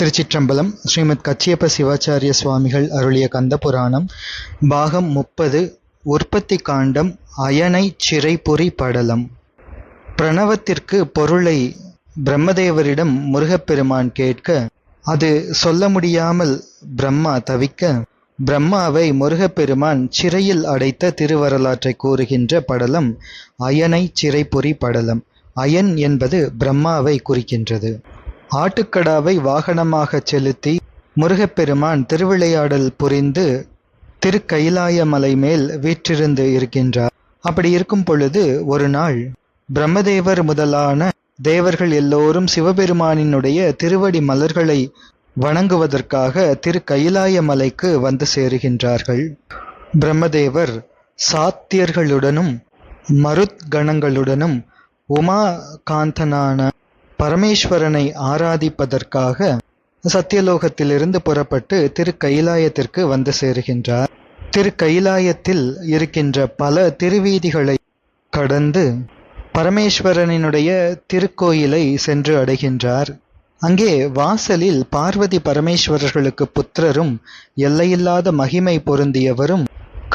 திருச்சிற்றம்பலம் ஸ்ரீமத் கச்சியப்ப சிவாச்சாரிய சுவாமிகள் அருளிய கந்த புராணம் பாகம் முப்பது உற்பத்தி காண்டம் அயனை சிறைபுரி படலம். பிரணவத்திற்கு பொருளை பிரம்மதேவரிடம் முருகப்பெருமான் கேட்க அது சொல்ல முடியாமல் பிரம்மா தவிக்க பிரம்மாவை முருகப்பெருமான் சிறையில் அடைத்த திருவரலாற்றை கூறுகின்ற படலம் அயனை சிறைபுரி படலம். அயன் என்பது பிரம்மாவை குறிக்கின்றது. ஆட்டுக்கடாவை வாகனமாகச் செலுத்தி முருகப்பெருமான் திருவிளையாடல் புரிந்து திருக்கைலாய மலை மேல் வீற்றிருந்து இருக்கின்றார். அப்படி இருக்கும் பொழுது ஒரு நாள் பிரம்மதேவர் முதலான தேவர்கள் எல்லோரும் சிவபெருமானினுடைய திருவடி மலர்களை வணங்குவதற்காக திரு கைலாய மலைக்கு வந்து சேருகின்றார்கள். பிரம்மதேவர் சாத்தியர்களுடனும் மருத்கணங்களுடனும் உமா காந்தனான பரமேஸ்வரனை ஆராதிப்பதற்காக சத்தியலோகத்திலிருந்து புறப்பட்டு திரு கைலாயத்திற்கு வந்து சேருகின்றார். திரு கைலாயத்தில் இருக்கின்ற பல திருவீதிகளை கடந்து பரமேஸ்வரனினுடைய திருக்கோயிலை சென்று அடைகின்றார். அங்கே வாசலில் பார்வதி பரமேஸ்வரர்களுக்கு புத்திரரும் எல்லையில்லாத மகிமை பொருந்தியவரும்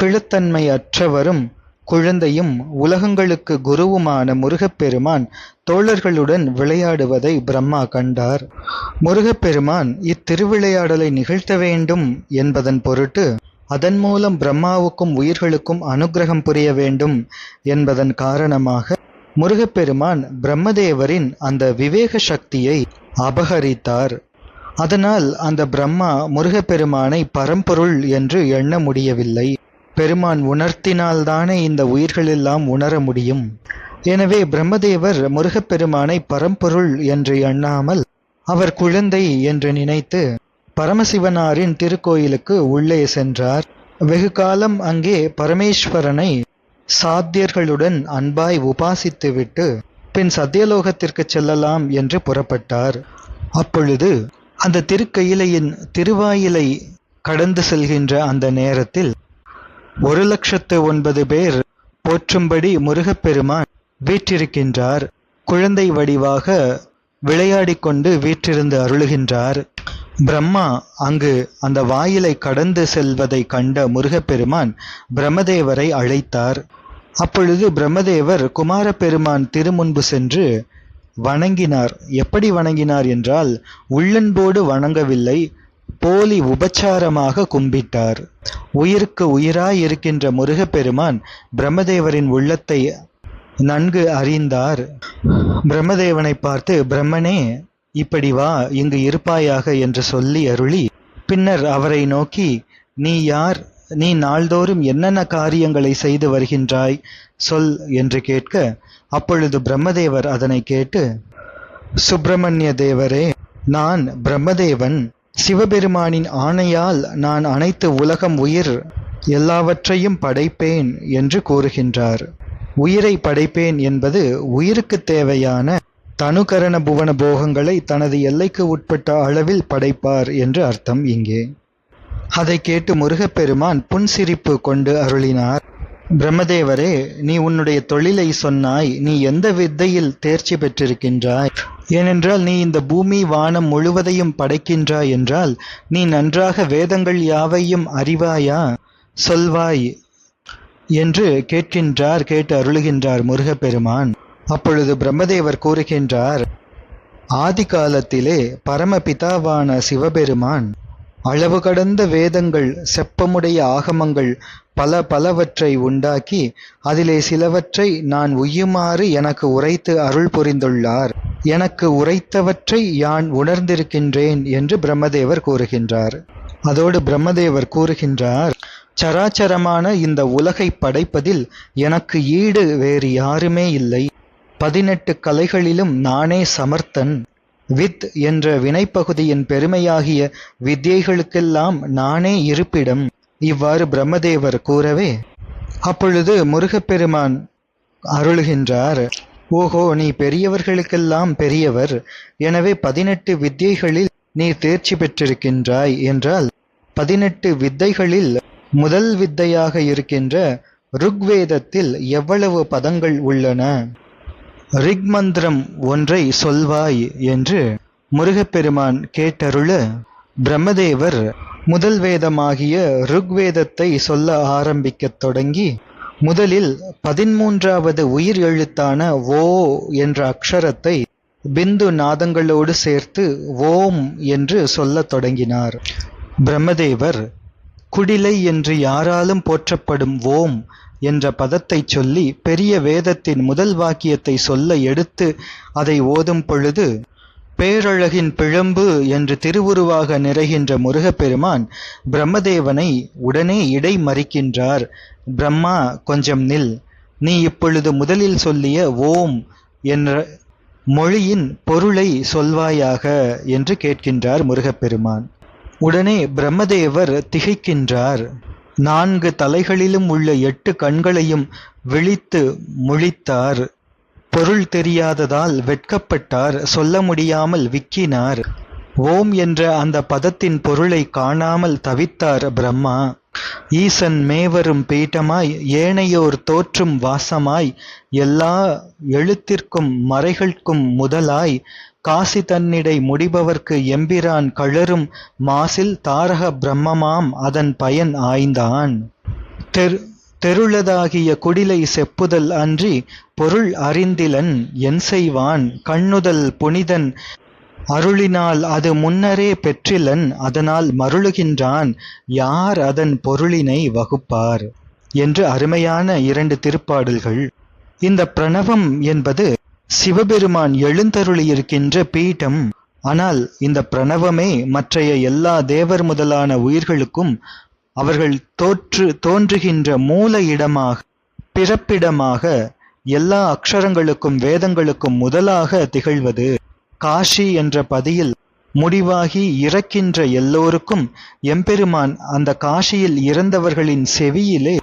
கிழத்தன்மை அற்றவரும் குழந்தையும் உலகங்களுக்கு குருவுமான முருகப்பெருமான் தோழர்களுடன் விளையாடுவதை பிரம்மா கண்டார். முருகப்பெருமான் இத்திருவிளையாடலை நிகழ்த்த வேண்டும் என்பதன் பொருட்டு அதன் மூலம் பிரம்மாவுக்கும் உயிர்களுக்கும் அனுக்கிரகம் புரிய வேண்டும் என்பதன் காரணமாக முருகப்பெருமான் பிரம்மதேவரின் அந்த விவேக சக்தியை அபகரித்தார். அதனால் அந்த பிரம்மா முருகப்பெருமானை பரம்பொருள் என்று எண்ண முடியவில்லை. பெருமான் உணர்த்தினால்தானே இந்த உயிர்களெல்லாம் உணர முடியும். எனவே பிரம்மதேவர் முருகப்பெருமானை பரம்பொருள் என்று எண்ணாமல் அவர் குழந்தை என்று நினைத்து பரமசிவனாரின் திருக்கோயிலுக்கு உள்ளே சென்றார். வெகு காலம் அங்கே பரமேஸ்வரனை சாத்தியர்களுடன் அன்பாய் உபாசித்துவிட்டு பின் சத்தியலோகத்திற்கு செல்லலாம் என்று புறப்பட்டார். அப்பொழுது அந்த திருக்கையிலையின் திருவாயிலை கடந்து செல்கின்ற அந்த நேரத்தில் ஒரு லட்சத்து ஒன்பது பேர் போற்றும்படி முருகப்பெருமான் வீற்றிருக்கின்றார். குழந்தை வடிவாக விளையாடிக் கொண்டு வீற்றிருந்து அருளுகின்றார். பிரம்மா அங்கு அந்த வாயிலை கடந்து செல்வதை கண்ட முருகப்பெருமான் பிரம்மதேவரை அழைத்தார். அப்பொழுது பிரம்மதேவர் குமாரப்பெருமான் திருமுன்பு சென்று வணங்கினார். எப்படி வணங்கினார் என்றால் உள்ளன்போடு வணங்கவில்லை போலி உபச்சாரமாக கும்பிட்டார். உயிருக்கு உயிராய் இருக்கின்ற முருகப்பெருமான் பிரம்மதேவரின் உள்ளத்தை நன்கு அறிந்தார். பிரம்மதேவனை பார்த்து பிரம்மனே இப்படி வா இங்கு இருப்பாயாக என்று சொல்லி அருளி பின்னர் அவரை நோக்கி நீ யார்? நீ நாள்தோறும் என்னென்ன காரியங்களை செய்து வருகின்றாய்? சொல் என்று கேட்க அப்பொழுது பிரம்மதேவர் அதனை கேட்டு சுப்பிரமணிய தேவரே நான் பிரம்மதேவன் சிவபெருமானின் ஆணையால் நான் அனைத்து உலகம் உயிர் எல்லாவற்றையும் படைப்பேன் என்று கூறுகின்றார். உயிரை படைப்பேன் என்பது உயிருக்கு தேவையான தனுகரண புவன போகங்களை தனது எல்லைக்கு உட்பட்ட அளவில் படைப்பார் என்று அர்த்தம் இங்கே. அதை கேட்டு முருகப்பெருமான் புன்சிரிப்பு கொண்டு அருளினார். பிரம்மதேவரே நீ உன்னுடைய தொழிலை சொன்னாய் நீ எந்த வித்தையில் தேர்ச்சி பெற்றிருக்கின்றாய்? ஏனென்றால் நீ இந்த பூமி வானம் முழுவதையும் படைக்கின்றாய் என்றால் நீ நன்றாக வேதங்கள் யாவையும் அறிவாயா? சொல்வாய் என்று கேட்கின்றார் கேட்டு அருளுகின்றார் முருகப்பெருமான். அப்பொழுது பிரம்மதேவர் கூறுகின்றார் ஆதி காலத்திலே பரமபிதாவான சிவபெருமான் அளவு கடந்த வேதங்கள் செப்பமுடைய ஆகமங்கள் பல பலவற்றை உண்டாக்கி அதிலே சிலவற்றை நான் உய்யுமாறு எனக்கு உரைத்து அருள் புரிந்துள்ளார். எனக்கு உரைத்தவற்றை யான் உணர்ந்திருக்கின்றேன் என்று பிரம்மதேவர் கூறுகின்றார். அதோடு பிரம்மதேவர் கூறுகின்றார் சராச்சரமான இந்த உலகை படைப்பதில் எனக்கு ஈடு வேறு யாருமே இல்லை. பதினெட்டு கலைகளிலும் நானே சமர்த்தன். வித் என்ற வினைப்பகுதியின் பெருமையாகிய வித்யைகளுக்கெல்லாம் நானே இருப்பிடம். இவ்வாறு பிரம்மதேவர் கூறவே அப்பொழுது முருகப்பெருமான் அருளுகின்றார் ஓஹோ நீ பெரியவர்களுக்கெல்லாம் பெரியவர் எனவே பதினெட்டு வித்யைகளில் நீ தேர்ச்சி பெற்றிருக்கின்றாய் என்றால் பதினெட்டு வித்தைகளில் முதல் வித்தையாக இருக்கின்ற ருக்வேதத்தில் எவ்வளவு பதங்கள் உள்ளன? ரிக்மந்திரம் ஒன்றை சொல்வாய் என்று முருகப்பெருமான் கேட்டருள பிரம்மதேவர் முதல் வேதமாகிய ருக்வேதத்தை சொல்ல ஆரம்பிக்கத் தொடங்கி முதலில் பதிமூன்றாவது உயிர் எழுத்தான ஓ என்ற அக்ஷரத்தை பிந்து நாதங்களோடு சேர்த்து ஓம் என்று சொல்லத் தொடங்கினார். பிரம்மதேவர் குடிலை என்று யாராலும் போற்றப்படும் ஓம் என்ற பதத்தைச் சொல்லி பெரிய வேதத்தின் முதல் வாக்கியத்தை சொல்ல எடுத்து அதை ஓதும் பொழுது பேரழகின் பிழம்பு என்று திருவுருவாக நிறைகின்ற முருகப்பெருமான் பிரம்மதேவனை உடனே இடை மறிக்கின்றார். பிரம்மா கொஞ்சம் நில். நீ இப்பொழுது முதலில் சொல்லிய ஓம் என்ற மொழியின் பொருளை சொல்வாயாக என்று கேட்கின்றார் முருகப்பெருமான். உடனே பிரம்மதேவர் திகைக்கின்றார். நான்கு தலைகளிலும் உள்ள எட்டு கண்களையும் விழித்து முழித்தார். பொருள் தெரியாததால் வெட்கப்பட்டார். சொல்ல முடியாமல் விக்கினார். ஓம் என்ற அந்த பதத்தின் பொருளை காணாமல் தவித்தார் பிரம்மா. ஈசன் மேவரும் பீட்டமாய் ஏனையோர் தோற்றும் வாசமாய் எல்லா எழுத்திற்கும் மறைகள்க்கும் முதலாய் காசி தன்னிடை முடிபவர்க்கு எம்பிரான் கழரும் மாசில் தாரக பிரம்மமாம் அதன் பயன் ஆய்ந்தான். தெரு தெருளதாகிய குடிலை செப்புதல் அன்றி பொருள் அறிந்திலன் என் செய்வான். கண்ணுதல் புனிதன் அருளினால் அது முன்னரே பெற்றிலன் அதனால் மருளுகின்றான். யார் அதன் பொருளினை வகுப்பார்? என்று அருமையான இரண்டு திருப்பாடல்கள். இந்த பிரணவம் என்பது சிவபெருமான் எழுந்தருளியிருக்கின்ற பீடம். ஆனால் இந்த பிரணவமே மற்றைய எல்லா தேவர் முதலான உயிர்களுக்கும் அவர்கள் தோற்று தோன்றுகின்ற மூல இடமாக பிறப்பிடமாக எல்லா அக்ஷரங்களுக்கும் வேதங்களுக்கும் முதலாக திகழ்வது. காஷி என்ற பதியில் முடிவாகி இறக்கின்ற எல்லோருக்கும் எம்பெருமான் அந்த காஷியில் இறந்தவர்களின் செவியிலே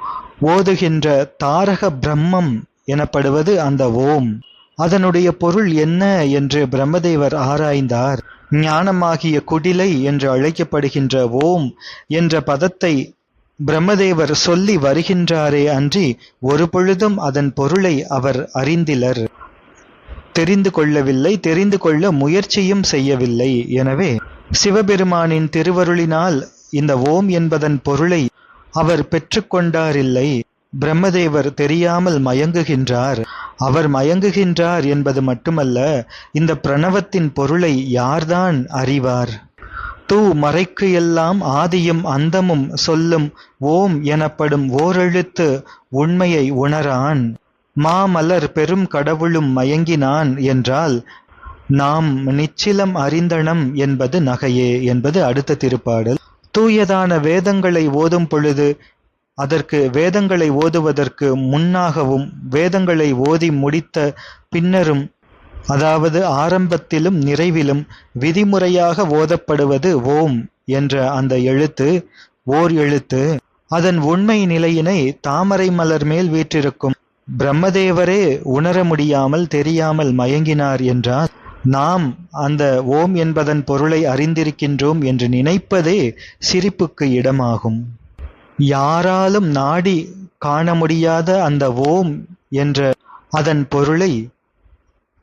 ஓதுகின்ற தாரக பிரம்மம் எனப்படுவது அந்த ஓம். அதனுடைய பொருள் என்ன என்று பிரம்மதேவர் ஆராய்ந்தார். ஞானமாகிய குடிலை என்று அழைக்கப்படுகின்ற ஓம் என்ற பதத்தை பிரம்மதேவர் சொல்லி வருகின்றாரே அன்றி ஒரு பொழுதும் அதன் பொருளை அவர் அறிந்திலர். தெரிந்து கொள்ளவில்லை தெரிந்து கொள்ள முயற்சியும் செய்யவில்லை. எனவே சிவபெருமானின் திருவருளினால் இந்த ஓம் என்பதன் பொருளை அவர் பெற்றுக்கொண்டாரில்லை. பிரம்மதேவர் தெரியாமல் மயங்குகின்றார். அவர் மயங்குகின்றார் என்பது மட்டுமல்ல இந்த பிரணவத்தின் பொருளை யார்தான் அறிவார்? தூ மறைக்கு எல்லாம் ஆதியும் அந்தமும் சொல்லும் ஓம் எனப்படும் ஓரெழுத்து உண்மையை உணரான். மாமலர் பெரும் கடவுளும் மயங்கினான் என்றால் நாம் நிச்சிலம் அறிந்தனம் என்பது நகையே என்பது அடுத்த திருப்பாடல். தூயதான வேதங்களை ஓதும் பொழுது அதற்கு வேதங்களை ஓதுவதற்கு முன்னாகவும் வேதங்களை ஓதி முடித்த பின்னரும் அதாவது ஆரம்பத்திலும் நிறைவிலும் விதிமுறையாக ஓதப்படுவது ஓம் என்ற அந்த எழுத்து ஓர் எழுத்து. அதன் உண்மை நிலையினை தாமரை மலர் மேல் வீற்றிருக்கும் பிரம்மதேவரே உணர முடியாமல் தெரியாமல் மயங்கினார் என்றார். நாம் அந்த ஓம் என்பதன் பொருளை அறிந்திருக்கின்றோம் என்று நினைப்பதே சிரிப்புக்கு இடமாகும். யாராலும் நாடி காண முடியாத அந்த ஓம் என்ற அதன் பொருளை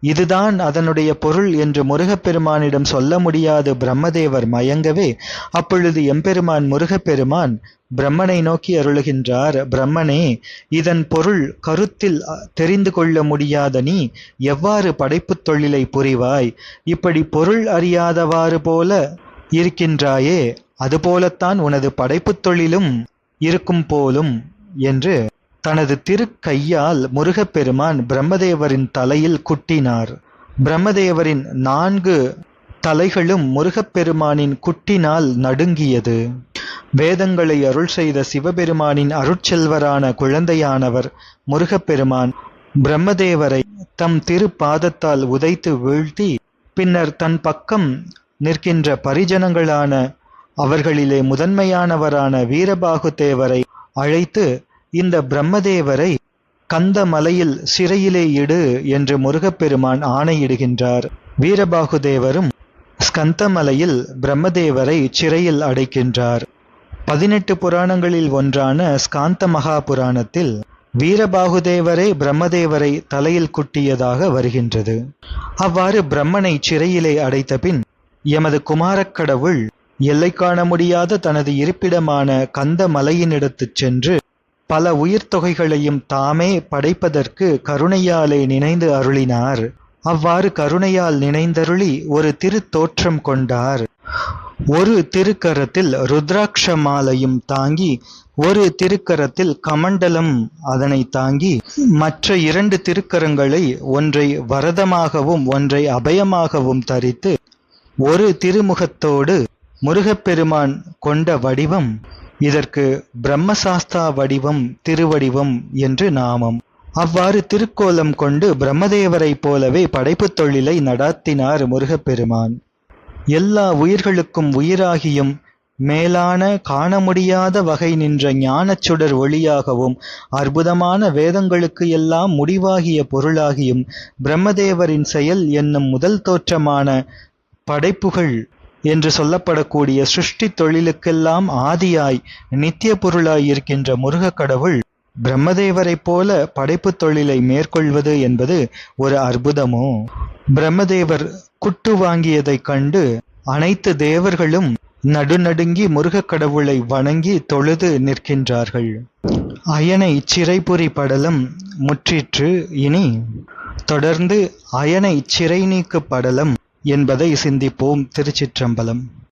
இதுதான் அதனுடைய பொருள் என்று முருகப்பெருமானிடம் சொல்ல முடியாது பிரம்மதேவர் மயங்கவே அப்பொழுது எம்பெருமான் முருகப்பெருமான் பிரம்மனை நோக்கி அருளுகின்றார் பிரம்மனே இதன் பொருள் கருத்தில் தெரிந்து கொள்ள முடியாத நீ எவ்வாறு படைப்புத் தொழிலை புரிவாய்? இப்படி பொருள் அறியாதவாறு போல இருக்கின்றாயே அதுபோலத்தான் உனது படைப்புத் தொழிலும் இருக்கும் போலும் என்று தனது திருக்கையால் முருகப்பெருமான் பிரம்மதேவரின் தலையில் குட்டினார். பிரம்மதேவரின் நான்கு தலைகளும் முருகப்பெருமானின் குட்டினால் நடுங்கியது. வேதங்களை அருள் செய்த சிவபெருமானின் அருட்செல்வரான குழந்தையானவர் முருகப்பெருமான் பிரம்மதேவரை தம் திருப்பாதத்தால் உதைத்து வீழ்த்தி பின்னர் தன் பக்கம் நிற்கின்ற பரிஜனங்களான அவர்களிலே முதன்மையானவரான வீரபாகுதேவரை அழைத்து இந்த பிரம்மதேவரை கந்த மலையில் சிறையிலே இடு என்று முருகப்பெருமான் ஆணையிடுகின்றார். வீரபாகுதேவரும் ஸ்கந்தமலையில் பிரம்மதேவரை சிறையில் அடைக்கின்றார். பதினெட்டு புராணங்களில் ஒன்றான ஸ்காந்த மகா புராணத்தில் வீரபாகுதேவரே பிரம்மதேவரை தலையில் குட்டியதாக வருகின்றது. அவ்வாறு பிரம்மனை சிறையிலே அடைத்த பின் எமது குமாரக் கடவுள் எல்லை காண முடியாத தனது இருப்பிடமான கந்த மலையினிடத்துச் சென்று பல உயிர்த்தொகைகளையும் தாமே படைப்பதற்கு கருணையாலே நினைந்து அருளினார். அவ்வாறு கருணையால் நினைந்தருளி ஒரு திருத்தோற்றம் கொண்டார். ஒரு திருக்கரத்தில் ருத்ராட்ச மாலையும் தாங்கி ஒரு திருக்கரத்தில் கமண்டலம் அதனை தாங்கி மற்ற இரண்டு திருக்கரங்களை ஒன்றை வரதமாகவும் ஒன்றை அபயமாகவும் தரித்து ஒரு திருமுகத்தோடு முருகப்பெருமான் கொண்ட வடிவம் இதற்கு பிரம்மசாஸ்தா வடிவம் திருவடிவம் என்று நாமம். அவ்வாறு திருக்கோலம் கொண்டு பிரம்மதேவரைப் போலவே படைப்புத் தொழிலை நடாத்தினார் முருகப்பெருமான். எல்லா உயிர்களுக்கும் உயிராகியும் மேலான காண முடியாத வகை நின்ற ஞானச் சுடர் ஒளியாகவும் அற்புதமான வேதங்களுக்கு எல்லாம் முடிவாகிய பொருளாகியும் பிரம்மதேவரின் செயல் என்னும் முதல் தோற்றமான படைப்புகள் என்று சொல்லப்படக்கூடிய சிருஷ்டி தொழிலுக்கெல்லாம் ஆதியாய் நித்திய பொருளாய் இருக்கின்ற முருகக் கடவுள் பிரம்மதேவரைப் போல படைப்புத் தொழிலை மேற்கொள்வது என்பது ஒரு அற்புதமோ? பிரம்மதேவர் குட்டு வாங்கியதைக் கண்டு அனைத்து தேவர்களும் நடுநடுங்கி முருகக் கடவுளை வணங்கி தொழுது நிற்கின்றார்கள். அயனை சிறைபுரி படலம் முற்றிற்று இனி தொடர்ந்து அயனை சிறை நீக்கு படலம் என்பதை சிந்திப்போம். திருச்சிற்றம்பலம்.